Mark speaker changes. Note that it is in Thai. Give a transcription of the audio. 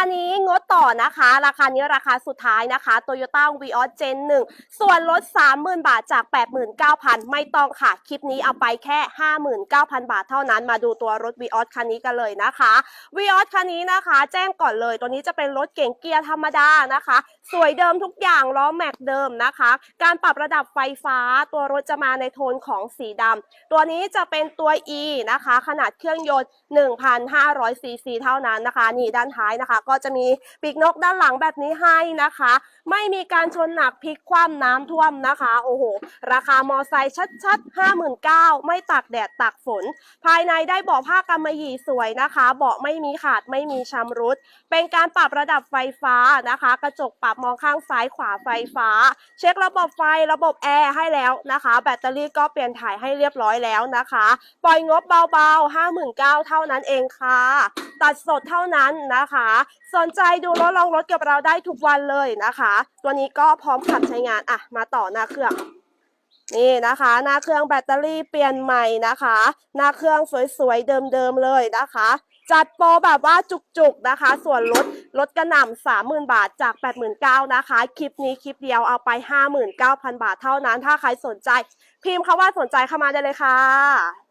Speaker 1: 아니 รถต่อนะคะ ราคานี้ราคาสุดท้ายนะคะ Toyota Vios Gen 1ส่วนลด 30,000 บาทจาก 89,000 ไม่ต้องค่ะ คลิปนี้เอาไปแค่ 59,000 บาทเท่านั้นมาดูตัวรถ Vios คันนี้กันเลยนะคะ Vios คันนี้นะคะ แจ้งก่อนเลยตัวนี้จะเป็นรถเก่งเกียร์ธรรมดานะคะ สวยเดิมทุกอย่างล้อแม็กเดิมนะคะ การปรับระดับไฟฟ้า ตัวรถจะมาในโทนของสีดำตัวนี้จะเป็นตัว E นะคะ ขนาดเครื่องยนต์ 1,500ซีซีเท่านั้นนะคะ นี่ด้านท้ายนะคะ ก็จะมีปีกนกด้านหลังแบบนี้ให้นะคะ ไม่มีการชนหนักพลิกคว่ำน้ำท่วมนะคะ โอ้โห ราคามอไซค์ชัดๆ 59,000ไม่ตากแดดตากฝน ภายในได้เบาะผ้ากำมะหยี่สวยนะคะ เบาะไม่มีขาดไม่มีชำรุด เป็นการปรับระดับไฟฟ้านะคะ กระจกปรับมองข้างซ้ายขวาไฟฟ้า เช็คระบบไฟระบบแอร์ให้แล้วนะคะ แบตเตอรี่ก็เปลี่ยนถ่ายให้เรียบร้อยแล้วนะคะ ปล่อยงบเบาๆ 59,000เท่านั้นเองค่ะ ตัดสดเท่านั้นนะคะ สนใจดูรถลองรถกับเราได้ทุกวันเลยนะคะ ตัวนี้ก็พร้อมขับใช้งานอะมาต่อหน้าเครื่องนี่นะคะ หน้าเครื่องแบตเตอรี่เปลี่ยนใหม่นะคะ หน้าเครื่องสวยๆเดิมๆเลยนะคะ จัดโปรแบบว่าจุกๆนะคะ ส่วนลดลดกระหน่ำสามหมื่นบาทจาก 8 9 0 0 0นะคะ คลิปนี้คลิปเดียวเอาไป 59,000 บาทเท่านั้น ถ้าใครสนใจ พิมพ์คำว่าสนใจเข้ามาได้เลยค่ะ